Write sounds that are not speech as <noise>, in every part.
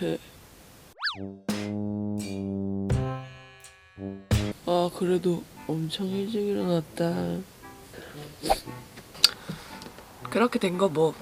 배. 아, 그래도 엄청 일찍 일어났다. 그렇게 된 거 뭐.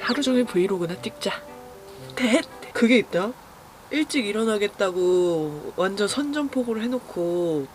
하루 종일 브이로그나 찍자. 대 그게 있다. 일찍 일어나겠다고 완전 선전포고를 해놓고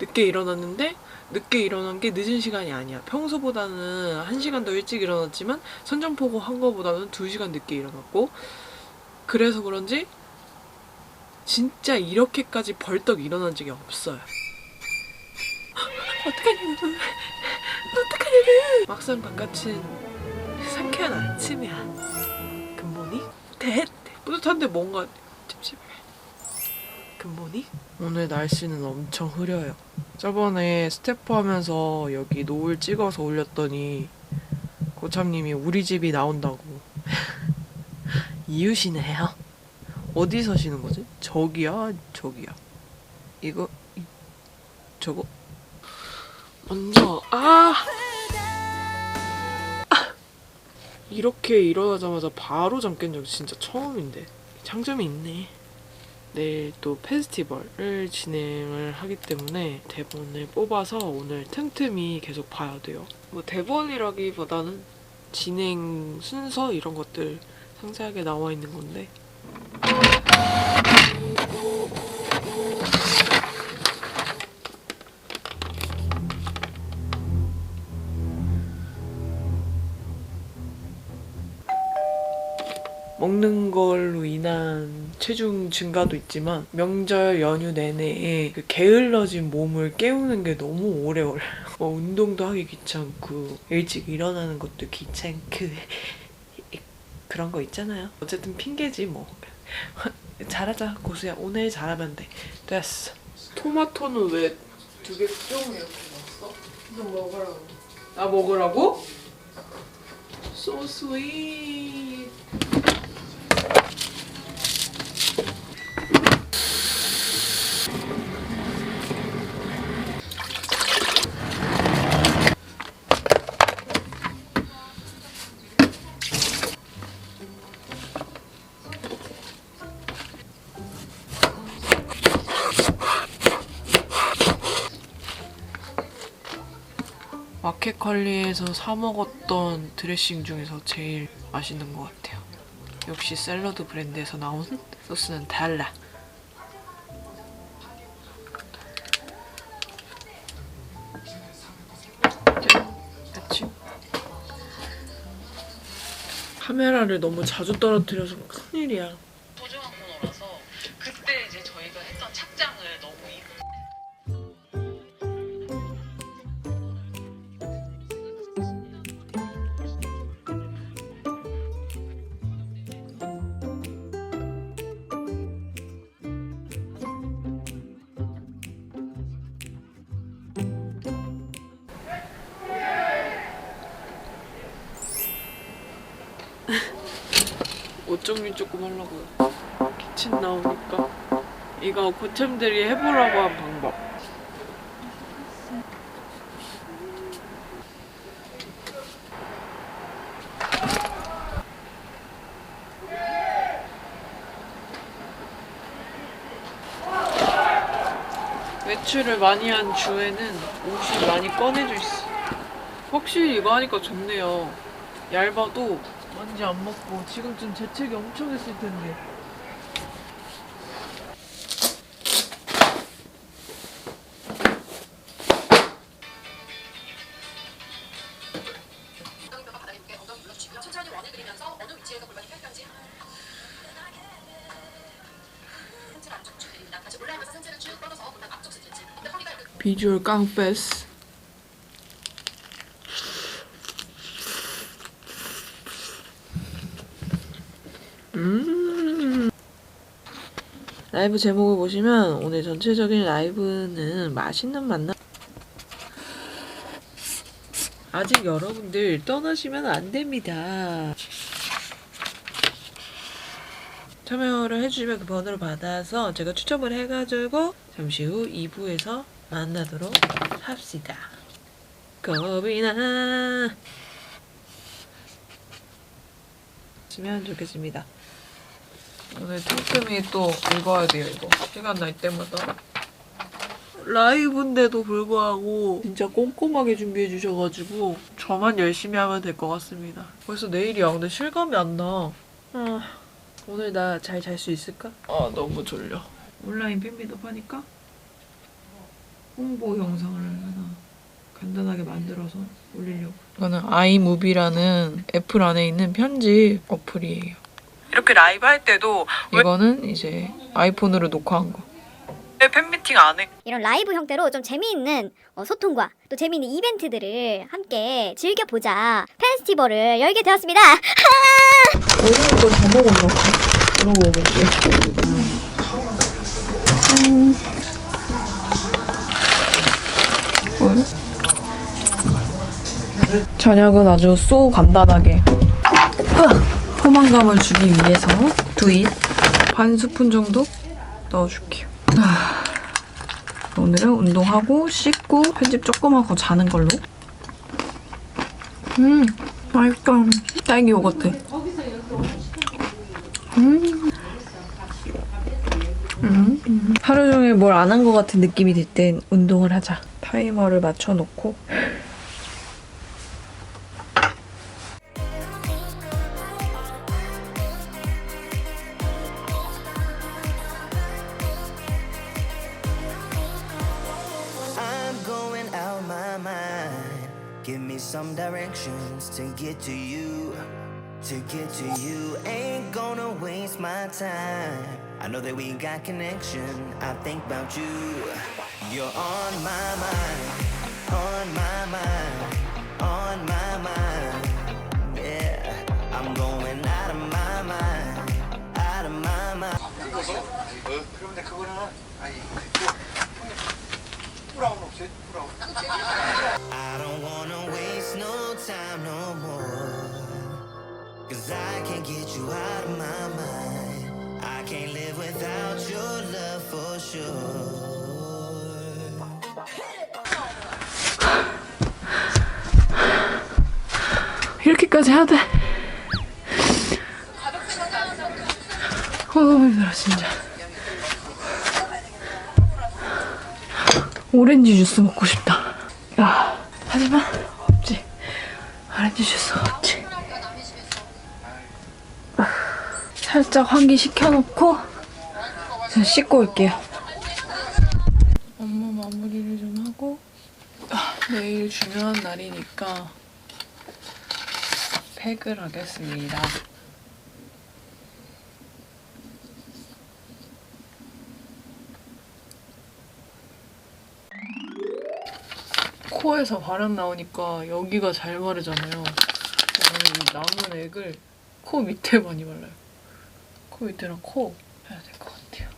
늦게 일어났는데 늦게 일어난 게 늦은 시간이 아니야. 평소보다는 한 시간 더 일찍 일어났지만 선전포고 한 거보다는 두 시간 늦게 일어났고 그래서 그런지 진짜 이렇게까지 벌떡 일어난 적이 없어요. <laughs> 어떡하냐고 어떡하냐고 막상 바깥은 상쾌한 아침이야. 굿모닝? 대 뿌듯한데 뭔가. 굿모닝? 오늘 날씨는 엄청 흐려요. 저번에 스태프 하면서 여기 노을 찍어서 올렸더니 고참님이 우리 집이 나온다고 <laughs> 이웃이네요. 어디 사시는 거지? 저기야, 저기야. 이거, 이, 저거. 먼저, 아! 아! 이렇게 일어나자마자 바로 잠깬 적 진짜 처음인데. 장점이 있네. 내일 또 페스티벌을 진행을 하기 때문에 대본을 뽑아서 오늘 틈틈이 계속 봐야 돼요. 뭐 대본이라기보다는 진행 순서 이런 것들 상세하게 나와 있는 건데 먹는 걸로 인한 체중 증가도 있지만 명절 연휴 내내 그 게을러진 몸을 깨우는 게 너무 오래 걸려요. 뭐 운동도 하기 귀찮고 일찍 일어나는 것도 귀찮고 <laughs> 그런 거 있잖아요. 어쨌든 핑계지 뭐. <laughs> 잘하자 고수야 오늘 잘하면 돼. 됐어. 토마토는 왜 두 개 쫑 이렇게 넣었어? 너 먹으라고. 나 먹으라고? So sweet. 마켓컬리에서 사 먹었던 드레싱 중에서 제일 맛있는 것 같아요. 역시 샐러드 브랜드에서 나온 소스는 달라. 카메라를 너무 자주 떨어뜨려서 큰일이야. 옷 정리 조금 하려고요. 기침 나오니까. 이거 고참들이 해보라고 한 방법. 외출을 많이 한 주에는 옷이 많이 꺼내져 있어. 확실히 이거 하니까 좋네요. 얇아도 먼지 안 먹고 지금쯤 재채기 엄청 했을 텐데. 안쪽 쭉 그립니다. 다시 올라오면서 상체를 쭉 뻗어서 골반 앞쪽 스트레칭. 근데 허리가 이렇게 비주얼 깡패스. 음. 라이브 제목을 보시면 오늘 전체적인 라이브는 맛있는 만남. 아직 여러분들 떠나시면 안 됩니다. 참여를 해주시면 그 번호를 받아서 제가 추첨을 해가지고 잠시 후 2부에서 만나도록 합시다. 겁이 나. 으면 좋겠습니다. 오늘 틈틈이 또 읽어야 돼요 이거. 시간 날 때마다. 라이브인데도 불구하고 진짜 꼼꼼하게 준비해 주셔가지고 저만 열심히 하면 될 것 같습니다. 벌써 내일이야. 근데 실감이 안 나. 아, 오늘 나 잘 잘 수 있을까? 아 너무 졸려. 온라인 팬미업 하니까? 홍보 영상을 하나 간단하게 만들어서 올리려고. 이거는 아이무비라는 애플 안에 있는 편집 어플이에요 이렇게 라이브 할 때도 이거는 이제 아이폰으로 녹화한 거. 왜 팬미팅 안 해? 이런 라이브 형태로 좀 재미있는 어, 소통과 또 재미있는 이벤트들을 함께 즐겨보자 페스티벌을 열게 되었습니다. 오늘 거다 먹었나? 이런 거 먹을게. 저녁은 아주 쏘 간단하게 포만감을 주기 위해서 두잇 반 스푼 정도 넣어줄게요. 아, 오늘은 운동하고 씻고 편집 조금 하고 자는 걸로. 음, 맛있다. 딸기 요거트. 음. 음. 하루 종일 뭘 안 한 것 같은 느낌이 들 땐 운동을 하자. 타이머를 맞춰놓고 Give me some directions to get to you. To get to you, ain't gonna waste my time. I know that we got connection. I think about you. You're on my mind, on my mind, on my mind. Yeah, I'm going out of my mind, out of my mind. 그런데 그거는 아니 뿌라운 없어요? 뿌라운. Time no more. Cause I can't get you out of my mind. I can't live without your love for sure. 이렇게까지 해야 돼. 어, 너무 힘들어 진짜. 오렌지 주스 먹고 싶다. 야, 하지만. 오렌지 주스 없지. 살짝 환기 시켜놓고 저 씻고 올게요. 업무 마무리를 좀 하고 아, 내일 중요한 날이니까 팩을 하겠습니다. 코에서 바람 나오니까 여기가 잘 마르잖아요. 저는 이 남은 액을 코 밑에 많이 발라요. 코 밑에랑 코 해야 될 것 같아요.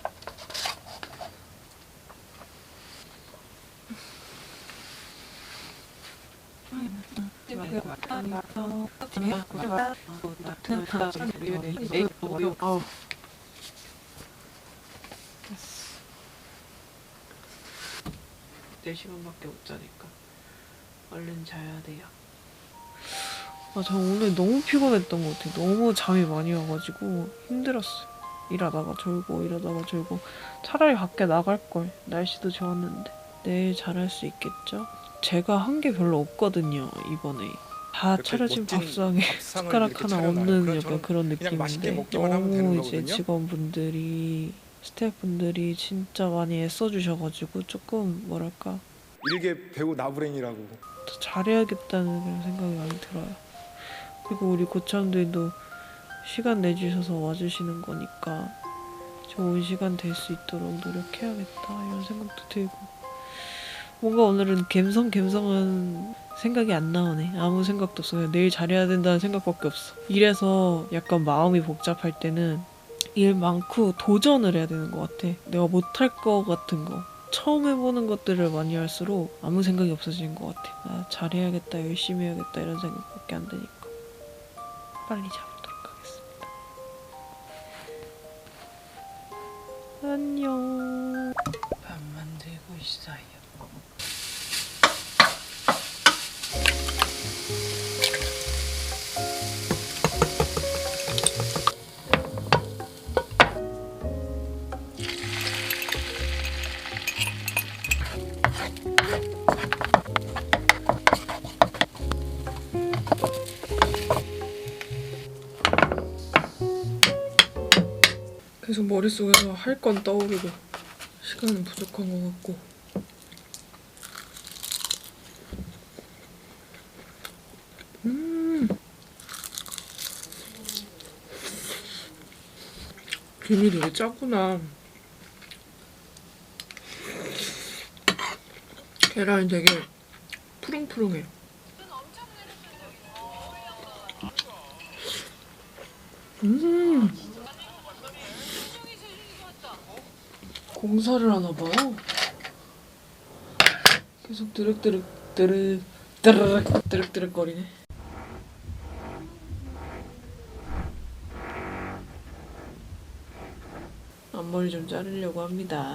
아우. 4시간밖에 못 자니까 얼른 자야 돼요. 아, 저 오늘 너무 피곤했던 것 같아요. 너무 잠이 많이 와가지고 힘들었어요. 일하다가 졸고 일하다가 졸고 차라리 밖에 나갈걸. 날씨도 좋았는데. 내일 잘할 수 있겠죠? 제가 한 게 별로 없거든요, 이번에. 다 차려진 밥상에 숟가락 하나. 없는 약간 그런 느낌인데 너무 이제. 직원분들이 스태프분들이 진짜 많이 애써주셔가지고 조금 뭐랄까 일개 배우 나부랭이라고. 더 잘해야겠다는 그런 생각이 많이 들어요. 그리고 우리 고참들도 시간 내주셔서 와주시는 거니까 좋은 시간 될 수 있도록 노력해야겠다 이런 생각도 들고. 뭔가 오늘은 갬성 갬성한 생각이 안 나오네. 아무 생각도 없어 그냥 내일 잘해야 된다는 생각밖에 없어. 이래서 약간 마음이 복잡할 때는 일 많고 도전을 해야 되는 것 같아. 내가 못할 것 같은 거 처음 해보는 것들을 많이 할수록 아무 생각이 없어지는 것 같아. 아, 잘해야겠다, 열심히 해야겠다 이런 생각밖에 안 드니까 빨리 자보도록 하겠습니다. 안녕. 밥 만들고 있어요. 머릿속에서 할 건 떠오르고 시간은 부족한 것 같고. 음. 김이 되게 짜구나. 계란이 되게 푸릉푸릉해 음 공사를 하나 봐요. 계속 드륵드륵 드륵 드르륵 드륵 드륵 거리네. 앞머리 좀 자르려고 합니다.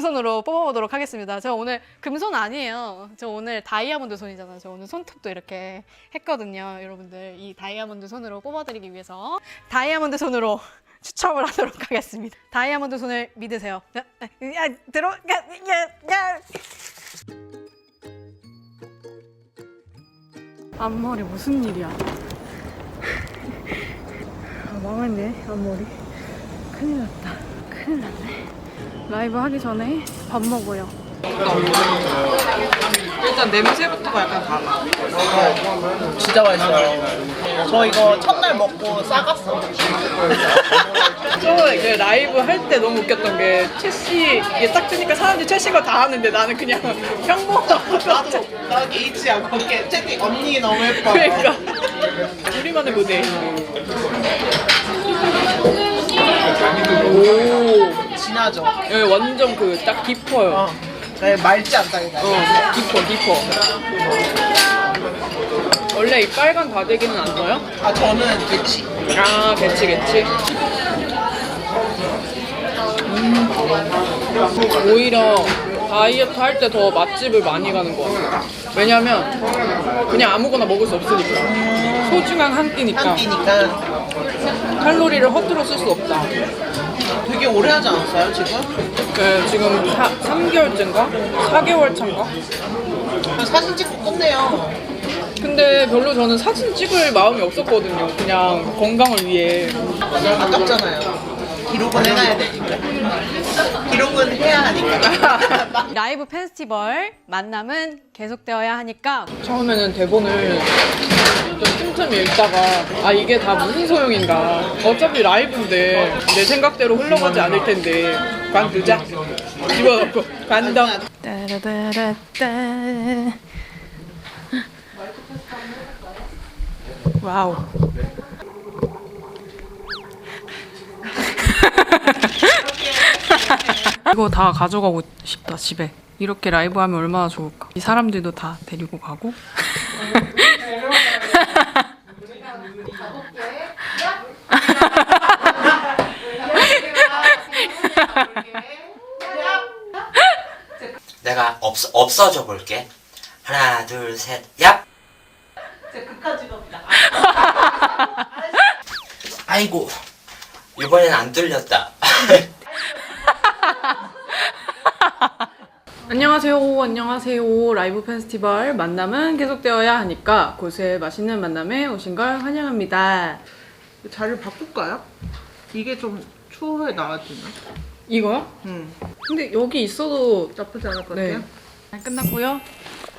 금손으로 뽑아보도록 하겠습니다. 저 오늘 금손 아니에요. 저 오늘 다이아몬드 손이잖아요. 저 오늘 손톱도 이렇게 했거든요. 여러분들 이 다이아몬드 손으로 뽑아드리기 위해서 다이아몬드 손으로 <laughs> 추첨을 하도록 하겠습니다. 다이아몬드 손을 믿으세요. 야, 야, 들어, 야, 야, 야. 앞머리 무슨 일이야? <laughs> 아, 망했네 앞머리. 큰일 났다. 큰일 났네. 라이브 하기 전에 밥 먹어요. 일단 냄새부터가 약간 달라. 진짜 맛있어요. 저 이거 첫날 먹고 싸갔어. 저 이제 라이브 할 때 너무 웃겼던 게 채씨 이게 딱 뜨니까 사람들이 채씨 거다 하는데 나는 그냥 <laughs> 평범하고 나도 나 H야 거기에 채팅 언니 너무 예뻐. 그러니까 우리만의 무대. 오, 진하죠. 여기 완전 그 딱 깊어요. 어. 나 말지 않다니까. 어, 깊어, 깊어. 원래 이 빨간 다대기는 안 넣어요? 아 저는 그치. 아, 개치, 개치. 음, 오히려 다이어트 할 때 더 맛집을 많이 가는 것 같아요. 왜냐면 그냥 아무거나 먹을 수 없으니까. 소중한 한 끼니까. 한 끼니까 칼로리를 허투루 쓸 수 없다. 되게 오래 하지 않았어요 지금? 네, 지금 사, 3개월째인가? 4개월 차인가? 사진 찍고 끝내요. 근데 별로 저는 사진 찍을 마음이 없었거든요. 그냥 건강을 위해. 아깝잖아요. 기록은 해놔야 되니까. 기록은 해야 하니까. <laughs> 라이브 페스티벌 만남은 계속되어야 하니까 처음에는 대본을 좀 틈틈이 읽다가 아 이게 다 무슨 소용인가. 어차피 라이브인데 내 생각대로 흘러가지 않을 텐데. 관두자. 집어넣고. 관둬 와우. <laughs> 이거 다 가져가고 싶다 집에. 이렇게 라이브 하면 얼마나 좋을까. 이 사람들도 다 데리고 가고 <laughs> 내가 없, 없어져 볼게. 하나, 둘, 셋, 야! 아이고, 이번엔 안 뚫렸다. <laughs> 안녕하세요 안녕하세요 라이브 페스티벌 만남은 계속되어야 하니까 곳에 맛있는 만남에 오신 걸 환영합니다 자리를 바꿀까요? 이게 좀 추후에 나와지나? 이거요? 응. 근데 여기 있어도 나쁘지 않을 것 네. 같아요. 잘 끝났고요.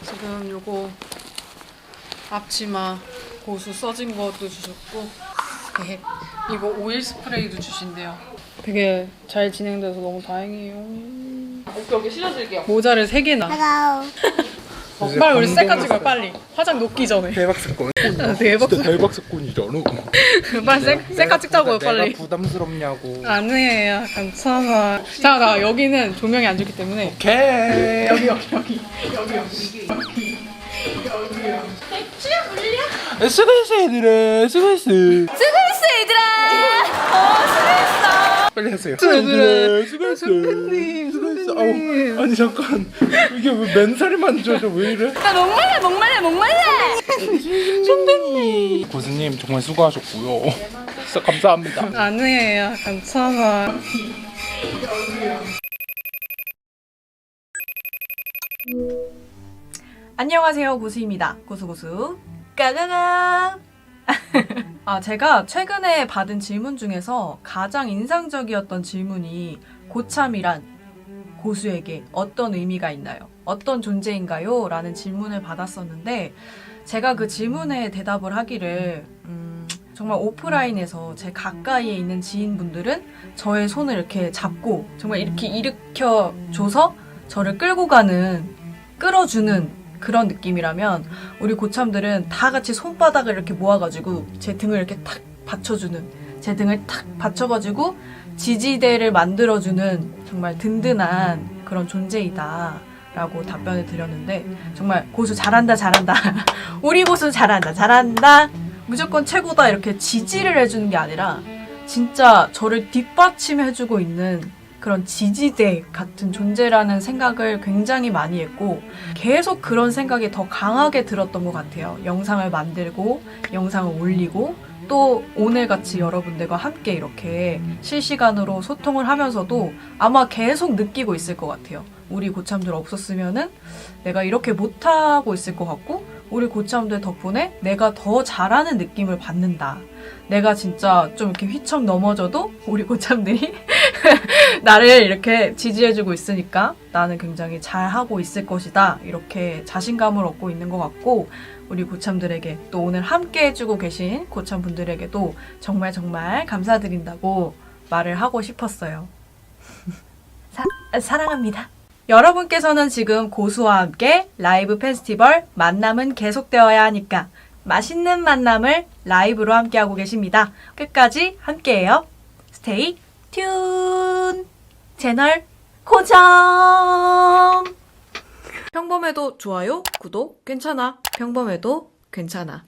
지금 요거 앞치마 고수 써진 것도 주셨고 네. 이거 오일 스프레이도 주신대요. 되게 잘 진행돼서 너무 다행이에요. 여기 실어드릴게요. 모자를 세 개나. 어, 빨리 <laughs> 우리 셀카 찍어요 빨리. 화장 녹기 전에. 대박 사건. <laughs> 아, 대박. 진짜 대박 사건이잖아. <laughs> 빨리 셀, 셀카 찍자고요 빨리. 내가 부담스럽냐고. 아니에요 괜찮아. 자, 나 여기는 조명이 안 좋기 때문에 오케이. 여기 여기 여기 여기 여기. 수고했어 얘들아. 수고했어. 수고했어 얘들아 어 수고했어 빨리 하세요. 그래, 그래. 수고했어. 선배님, 수고했어. 선배님. 아우, 아니 잠깐 이게 왜 맨살이 만져져 왜 이래? 나 목말라 목말라 목말라. 고수님 정말 수고하셨고요. 진짜 감사합니다. 아니에요. 괜찮아. 안녕하세요 고수입니다 고수고수 까가가 아 제가 최근에 받은 질문 중에서 가장 인상적이었던 질문이 고참이란 고수에게 어떤 의미가 있나요? 어떤 존재인가요? 라는 질문을 받았었는데 제가 그 질문에 대답을 하기를 음, 정말 오프라인에서 제 가까이에 있는 지인분들은 저의 손을 이렇게 잡고 정말 이렇게 일으켜 줘서 저를 끌고 가는 끌어주는 그런 느낌이라면 우리 고참들은 다 같이 손바닥을 이렇게 모아가지고 제 등을 이렇게 탁 받쳐주는 제 등을 탁 받쳐가지고 지지대를 만들어주는 정말 든든한 그런 존재이다. 라고 답변을 드렸는데 정말 고수 잘한다 잘한다 <laughs> 우리 고수 잘한다 잘한다 무조건 최고다 이렇게 지지를 해주는 게 아니라 진짜 저를 뒷받침해주고 있는 그런 지지대 같은 존재라는 생각을 굉장히 많이 했고 계속 그런 생각이 더 강하게 들었던 것 같아요. 영상을 만들고 영상을 올리고 또 오늘같이 여러분들과 함께 이렇게 실시간으로 소통을 하면서도 아마 계속 느끼고 있을 것 같아요. 우리 고참들 없었으면은 내가 이렇게 못하고 있을 것 같고 우리 고참들 덕분에 내가 더 잘하는 느낌을 받는다. 내가 진짜 좀 이렇게 휘청 넘어져도 우리 고참들이 <laughs> 나를 이렇게 지지해주고 있으니까 나는 굉장히 잘하고 있을 것이다. 이렇게 자신감을 얻고 있는 것 같고, 우리 고참들에게 또 오늘 함께 해주고 계신 고참분들에게도 정말 정말 감사드린다고 말을 하고 싶었어요. <laughs> 사, 사랑합니다. 여러분께서는 지금 고수와 함께 라이브 페스티벌 만남은 계속되어야 하니까 맛있는 만남을 라이브로 함께하고 계십니다. 끝까지 함께해요. 스테이 튠 채널 고정 평범해도 좋아요 구독 괜찮아 평범해도 괜찮아